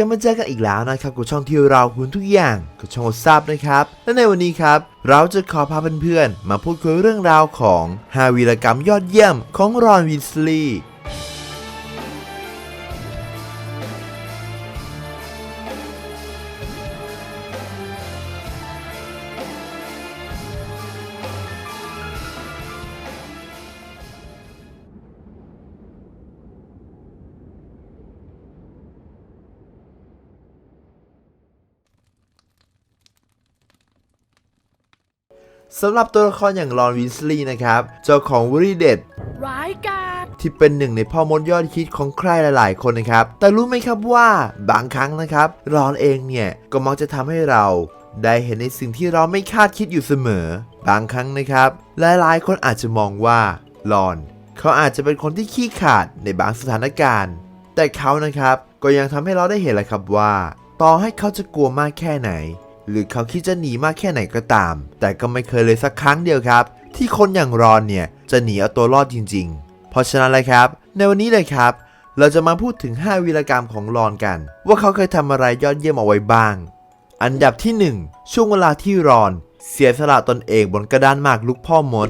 กลับมาเจอกันอีกแล้วนะครับกับช่องที่เราคุ้นทุกอย่างกับช่องทราบนะครับ และในวันนี้ครับ เราจะขอพาเพื่อนๆมาพูดคุยเรื่องราวของฮาวีรกรรมยอดเยี่ยมของรอนวินสลีย์ สำหรับตัวละครอย่างรอนวินสลีย์นะครับ เจ้าของวรีเด็ดร้ายกาจที่เป็นหนึ่งในพ่อมดยอดฮิตของใครหลาย ๆ คนนะครับ แต่รู้ไหมครับว่าบางครั้งนะครับรอนเองเนี่ย ก็มักจะทำให้เรา ได้เห็นในสิ่งที่เราไม่คาดคิดอยู่เสมอ บางครั้งนะครับ หลาย ๆ คนอาจจะมองว่ารอน เขาอาจจะเป็นคนที่ขี้ขลาดในบางสถานการณ์ แต่เขานะครับก็ยังทำให้เราได้เห็นแหละครับว่า ต่อให้เขาจะกลัวมากแค่ไหน หรือเขาคิดจะหนีมากแค่ไหนก็ตาม แต่ก็ไม่เคยเลยสักครั้งเดียวครับ ที่คนอย่างรอนเนี่ยจะหนีเอาตัวรอดจริง ๆ เพราะฉะนั้นเลยครับ ในวันนี้เลยครับ เราจะมาพูดถึง 5 วีรกรรมของรอนกัน ว่าเขาเคยทำอะไรยอดเยี่ยมเอาไว้บ้าง อันดับที่ 1 ช่วงเวลาที่รอน เสียสละตนเองบนกระดานหมากลุกพ่อมด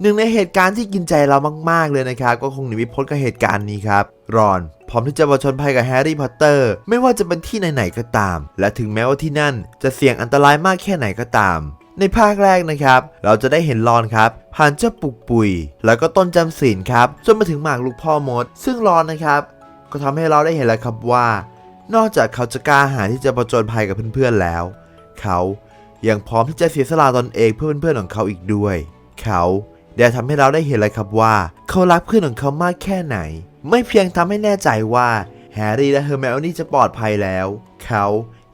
หนึ่งในเหตุการณ์ที่กินใจเรามาก ๆ เลยนะครับ ก็คงหนีไม่พ้นกับเหตุการณ์นี้ครับ รอน พร้อมที่จะผจญภัยกับแฮร์รี่พอตเตอร์ ไม่ว่าจะเป็นที่ไหนๆก็ตาม และถึงแม้ว่าที่นั่นจะเสี่ยงอันตรายมากแค่ไหนก็ตาม ในภาคแรกนะครับ เราจะได้เห็นรอนครับผ่านเจ้าปุกปุย แล้วก็ต้นจำศีลครับจนมาถึงหมากลูกพ่อมด ซึ่งรอนนะครับ ก็ทำให้เราได้เห็นแล้วครับว่า นอกจากเขาจะกล้าหาญที่จะผจญภัยกับเพื่อนๆแล้ว เขายังพร้อมที่จะเสียสละตนเองเพื่อเพื่อนๆของเขาอีกด้วย เขา ได้ทำให้เราได้เห็นเลยครับว่า เขารักเพื่อนของเขามากแค่ไหน ไม่เพียงทำให้แน่ใจว่าแฮร์รี่และเฮอร์ไมโอนี่จะปลอดภัยแล้ว เขา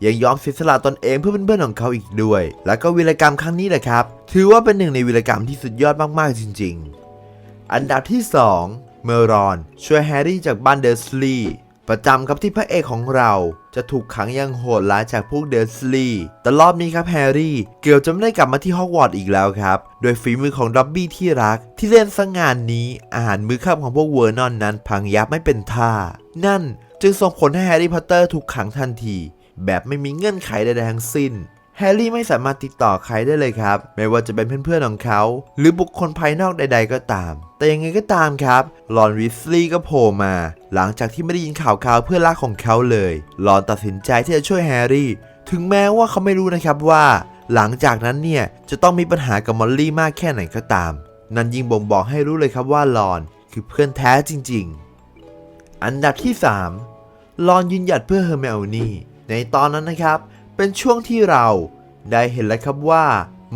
ยังยอมเสียสละตนเองเพื่อเพื่อนๆของเขาอีกด้วย แล้วก็วีรกรรมครั้งนี้แหละครับ ถือว่าเป็นหนึ่งในวีรกรรมที่สุดยอดมากๆจริง ๆ อันดับที่ 2 เมอรอน ช่วยแฮร์รี่จากบ้านเดอร์สลีย์ ประจำครับที่พระเอกของเราจะถูกขังยังโหดร้ายจากพวกเดอร์สลีย์แต่รอบนี้ครับแฮร์รี่ เกี่ยวจะไม่ได้กลับมาที่ฮอกวอตส์อีกแล้วครับ โดยฝีมือของด็อบบี้ที่รัก ที่เล่นสังงานนี้ อาหารมื้อค่ำของพวกเวอร์นอนนั้นพังยับไม่เป็นท่า นั่นจึงส่งผลให้แฮร์รี่พอตเตอร์ถูกขังทันที แบบไม่มีเงื่อนไขใดๆทั้งสิ้น แฮร์รี่ไม่สามารถติดต่อใครได้เลยครับ ไม่ว่าจะเป็นเพื่อนๆของเขา หรือบุคคลภายนอกใด ๆ ก็ตาม แต่ยังไงก็ตามครับลอนวิสลีย์ก็โผล่มา หลังจากที่ไม่ได้ยินข่าวคราวเพื่อนรักของเขาเลยลอนตัดสินใจที่จะช่วยแฮร์รี่ ถึงแม้ว่าเขาไม่รู้นะครับว่า หลังจากนั้นเนี่ยจะต้องมีปัญหากับมอลลี่มากแค่ไหนก็ตาม นั่นยิ่งบ่งบอกให้รู้เลยครับว่าลอนคือเพื่อนแท้จริง ๆ อันดับที่ 3ลอนยืนหยัดเพื่อเฮอร์เมโอนี่ในตอนนั้นนะครับ เป็นช่วงที่เราได้เห็นแล้วครับว่า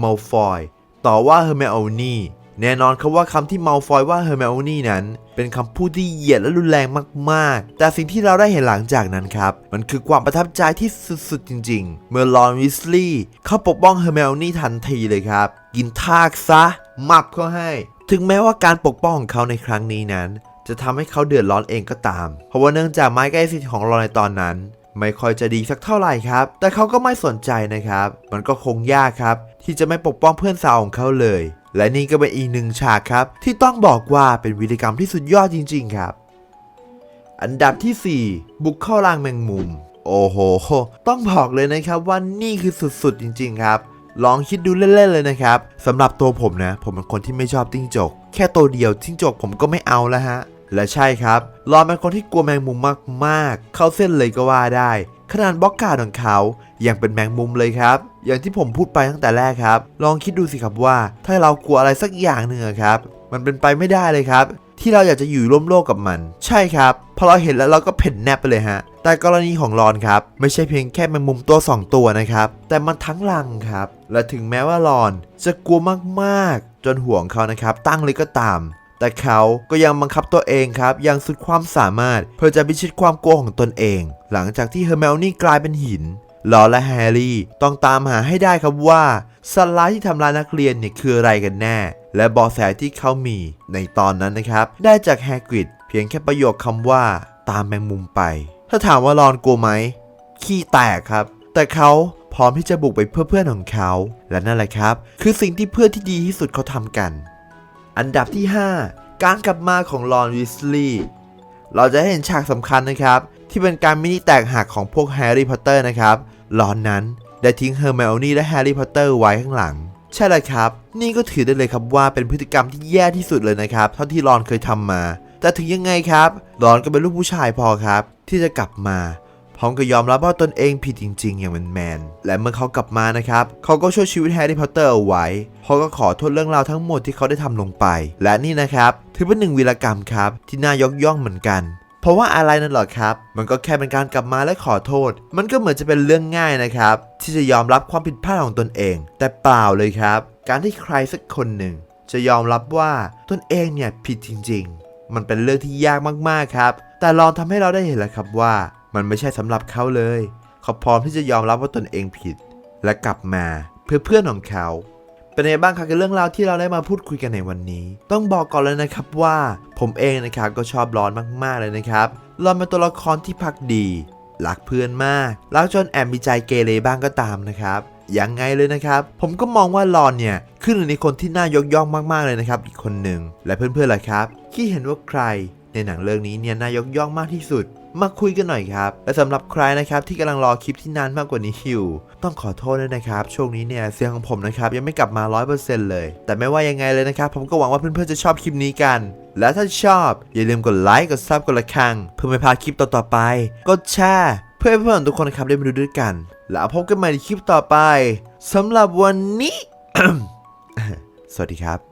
มัลฟอยต่อว่าเฮอร์เมโอนี่แน่นอนครับว่าคำที่มัลฟอยว่าเฮอร์เมโอนี่นั้น เป็นคำพูดที่เหยียดและรุนแรงมากๆ แต่สิ่งที่เราได้เห็นหลังจากนั้นครับ มันคือความประทับใจที่สุดๆจริง ๆ เมื่อลอนวิสลีย์เขาปกป้องเฮอร์เมโอนี่ทันทีเลยครับ กินทากซะ มับเขาให้ ถึงแม้ว่าการปกป้องของเขาในครั้งนี้นั้น จะทำให้เขาเดือดร้อนเองก็ตาม เพราะว่าเนื่องจากไม้ใกล้สิทธิ์ของเราในตอนนั้น ไม่ค่อยจะดีสักเท่าไหร่ครับ แต่เขาก็ไม่สนใจนะครับ มันก็คงยากครับ ที่จะไม่ปกป้องเพื่อนสาวของเขาเลย และนี่ก็เป็นอีกหนึ่งฉากครับ ที่ต้องบอกว่าเป็นวิธีกรรมที่สุดยอดจริง ๆ ครับ อันดับที่ 4 บุกเข้ารางแมงมุม โอ้โห ต้องบอกเลยนะครับว่านี่คือสุดๆจริง ๆ ครับลองคิดดูเล่นๆเลยนะครับสำหรับตัวผมนะ ผมเป็นคนที่ไม่ชอบจิ้งจก แค่ตัวเดียวจิ้งจกผมก็ไม่เอาแล้วฮะ และใช่ครับลอนเป็นคนที่กลัวแมงมุมมากๆ เข้าเส้นเลยก็ว่าได้ ขนาดบล็อกการ์ดของเขายังเป็นแมงมุมเลยครับ อย่างที่ผมพูดไปตั้งแต่แรกครับ ลองคิดดูสิครับว่า ถ้าเรากลัวอะไรสักอย่างหนึ่งครับ มันเป็นไปไม่ได้เลยครับ ที่เราอยากจะอยู่ร่วมโลกกับมัน ใช่ครับพอเราเห็นแล้วเราก็เพ่นแนบไปเลยฮะแต่กรณีของรอนครับไม่ใช่เพียงแค่แมงมุมตัว 2 ตัวนะครับ แต่มันทั้งลังครับ และถึงแม้ว่ารอนจะกลัวมากๆ จนห่วงเขานะครับ ตั้งเลยก็ตาม แต่เขาก็ยังบังคับตัวเองครับอย่างสุดความสามารถ เพื่อจะพิชิตความกลัวของตนเอง หลังจากที่เฮอร์เมลนี่กลายเป็นหินลอและแฮร์รี่ต้องตามหาให้ได้ครับว่าสัตว์ร้ายที่ทำร้ายนักเรียนเนี่ยคืออะไรกันแน่ และเบาะแสที่เขามีในตอนนั้นนะครับ ได้จากแฮกริดเพียงแค่ประโยคคำว่าตามแมงมุมไป ถ้าถามว่ารอนกลัวไหม ขี้แตกครับ แต่เขาพร้อมที่จะบุกไปเพื่อเพื่อนของเขา และนั่นแหละครับ คือสิ่งที่เพื่อนที่ดีที่สุดเขาทำกัน อันดับที่ 5 การกลับมาของลอนวิสลีย์เราจะเห็นฉากสำคัญนะครับ ที่เป็นการมินิแตกหักของพวกแฮร์รี่พอตเตอร์นะครับรอนนั้นได้ทิ้งเฮอร์ไมโอนี่และแฮร์รี่พอตเตอร์ไว้ข้างหลัง ใช่เลยครับ นี่ก็ถือได้เลยครับว่าเป็นพฤติกรรมที่แย่ที่สุดเลยนะครับ เท่าที่รอนเคยทำมา แต่ถึงยังไงครับรอนก็เป็นลูกผู้ชายพอครับ ที่จะกลับมา พร้อมกับยอมรับว่าตนเองผิดจริง ๆ อย่างแมนๆและเมื่อเขากลับมานะครับ เขาก็ช่วยชีวิตแฮร์รี่พอตเตอร์เอาไว้เขาก็ขอโทษเรื่องราวทั้งหมดที่เขาได้ทำลงไป และนี่นะครับถือเป็นหนึ่งวีรกรรมครับที่น่ายกย่องเหมือนกันเพราะว่าอะไรนั่นหรอครับ มันก็แค่เป็นการกลับมาและขอโทษ มันก็เหมือนจะเป็นเรื่องง่ายนะครับ ที่จะยอมรับความผิดพลาดของตนเอง แต่เปล่าเลยครับ การที่ใครสักคนหนึ่ง จะยอมรับว่าตนเองเนี่ยผิดจริง ๆ มันเป็นเรื่องที่ยากมากๆครับ แต่ลองทำให้เราได้เห็นแล้วครับว่า มันไม่ใช่สำหรับเขาเลย เขาพร้อมที่จะยอมรับว่าตนเองผิด และกลับมาเพื่อเพื่อนของเขา เป็นไงบ้างครับกับเรื่องราวที่เราได้มาพูดคุยกันในวันนี้ ต้องบอกก่อนเลยนะครับว่า ผมเองนะครับก็ชอบรอนมากๆเลยนะครับรอนเป็นตัวละครที่พักดีรักเพื่อนมากรักจนแอบมีใจเกเรบ้างก็ตามนะครับยังไงเลยนะครับ ผมก็มองว่ารอนเนี่ยคือหนึ่งในคนที่น่ายกย่องมากๆเลยนะครับ อีกคนหนึ่งและเพื่อนๆล่ะครับที่เห็นว่าใครในหนังเรื่องนี้เนี่ยน่ายกย่องมากที่สุด มาคุยกันหน่อยครับ และสำหรับใครนะครับที่กำลังรอคลิปที่นานมากกว่านี้อยู่ ต้องขอโทษด้วยนะครับ ช่วงนี้เนี่ยเสียงของผมนะครับยังไม่กลับมา 100%เลย แต่ไม่ว่ายังไงเลยนะครับ ผมก็หวังว่าเพื่อนๆจะชอบคลิปนี้กัน และถ้าชอบ อย่าลืมกดไลค์กดซับกดระฆัง เพื่อไม่พลาดคลิปต่อๆไป กดแชร์เพื่อให้เพื่อนๆทุกคนครับได้มาดูด้วยกัน แล้วพบกันใหม่ในคลิปต่อไปสำหรับวันนี้ สวัสดีครับ